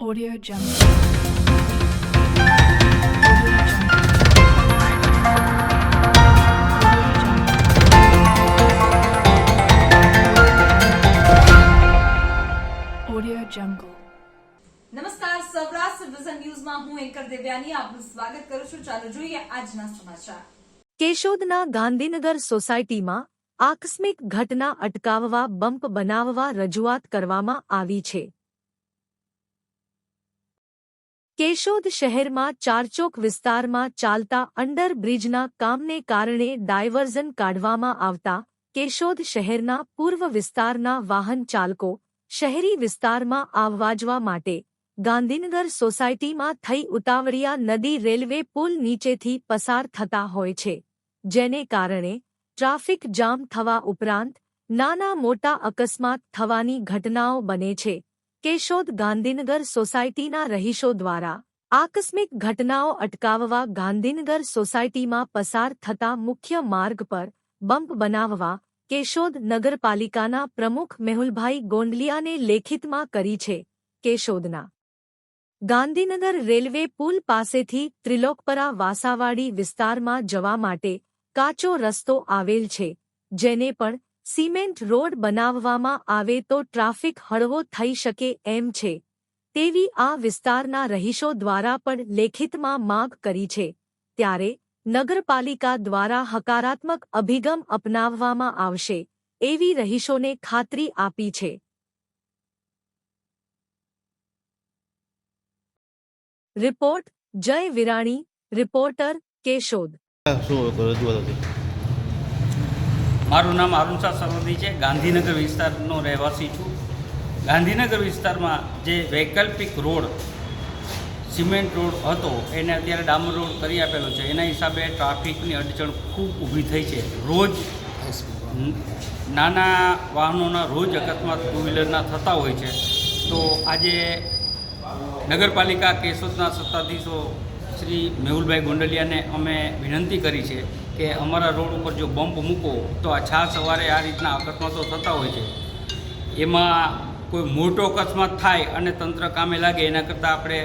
Audio Jungle. Audio Jungle. નમસ્કાર Saurashtra vision ન્યૂઝમાં હું એન્કર દેવ્યાની આપનું સ્વાગત કરું છું ચાલો જોઈએ આજના સમાચાર કેશોદના ગાંધીનગર સોસાયટીમાં આકસ્મિક ઘટના અટકાવવા બમ્પ બનાવવા રજૂઆત કરવામાં આવી છે કેશોદ શહેરમાં ચારચોક વિસ્તારમાં ચાલતા અંડરબ્રિજના કામને કારણે ડાયવર્ઝન કાઢવામાં આવતા કેશોદ શહેરના પૂર્વ વિસ્તારના વાહન ચાલકો શહેરી વિસ્તારમાં આવવાજવા માટે ગાંધીનગર સોસાયટીમાં થઈ ઉતાવળિયા નદી રેલવે પુલ નીચેથી પસાર થતા હોય છે, જેને કારણે ટ્રાફિક જામ થવા ઉપરાંત નાના મોટા અકસ્માત થવાની ઘટનાઓ બને છે. કેશોદ ગાંધીનગર સોસાયટીના રહીશો દ્વારા આકસ્મિક ઘટનાઓ અટકાવવા ગાંધીનગર સોસાયટીમાં પસાર થતા મુખ્ય માર્ગ પર બમ્પ બનાવવા કેશોદ નગરપાલિકાના પ્રમુખ મેહુલભાઈ ગોંડલિયાને લેખિતમાં કરી છે કેશોદના ગાંધીનગર રેલવે પુલ પાસેથી ત્રિલોકપરા વાસાવાડી વિસ્તારમાં જવા માટે કાચો રસ્તો આવેલ છે, જેને પણ સિમેન્ટ રોડ બનાવવામાં આવે તો ટ્રાફિક હળવો થઈ શકે એમ છે. તેવી આ વિસ્તારના રહીશો દ્વારા પણ લેખિતમાં માગ કરી છે. ત્યારે નગરપાલિકા દ્વારા હકારાત્મક અભિગમ અપનાવવામાં આવશે એવી રહીશોને ખાતરી આપી છે. રિપોર્ટ જય વિરાણી, રિપોર્ટર કેશોદ. શું રજૂઆત હતી મારું નામ અરુણ શાહ સરવદી છે. ગાંધીનગર વિસ્તારનો રહેવાસી છું. ગાંધીનગર વિસ્તારમાં જે વૈકલ્પિક રોડ, સિમેન્ટ રોડ હતો, એને અત્યારે ડામર રોડ કરી આપેલો છે. એના હિસાબે ટ્રાફિકની અડચણ ખૂબ ઊભી થઈ છે. રોજ નાના વાહનોના રોજ અકસ્માત ટુ વ્હીલરના થતા હોય છે. તો આજે નગરપાલિકા કેશોદના સત્તાધીશો શ્રી મેહુલભાઈ ગોંડલિયાને અમે વિનંતી કરી છે કે અમારા રોડ ઉપર જો બમ્પ મૂકો, તો આ છા સવારે આ રીતના અકસ્માતો થતા હોય છે. એમાં કોઈ મોટો અકસ્માત થાય અને તંત્ર કામે લાગે, એના કરતાં આપણે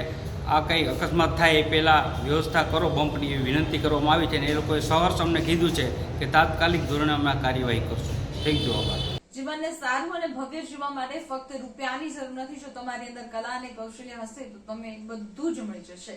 આ કંઈ અકસ્માત થાય એ પહેલાં વ્યવસ્થા કરો, બમ્પની એવી વિનંતી કરવામાં આવી છે અને એ લોકોએ સહર્ષ અમને કીધું છે કે તાત્કાલિક ધોરણે અમે કાર્યવાહી કરશું. થેન્ક યુ આભાર. જીવનને સારું અને ભવ્ય જીવવા માટે ફક્ત રૂપિયાની જરૂર નથી, જો તમારી અંદર કલા અને કૌશલ્ય હશે, તો તમે બધું જ મળી જશે.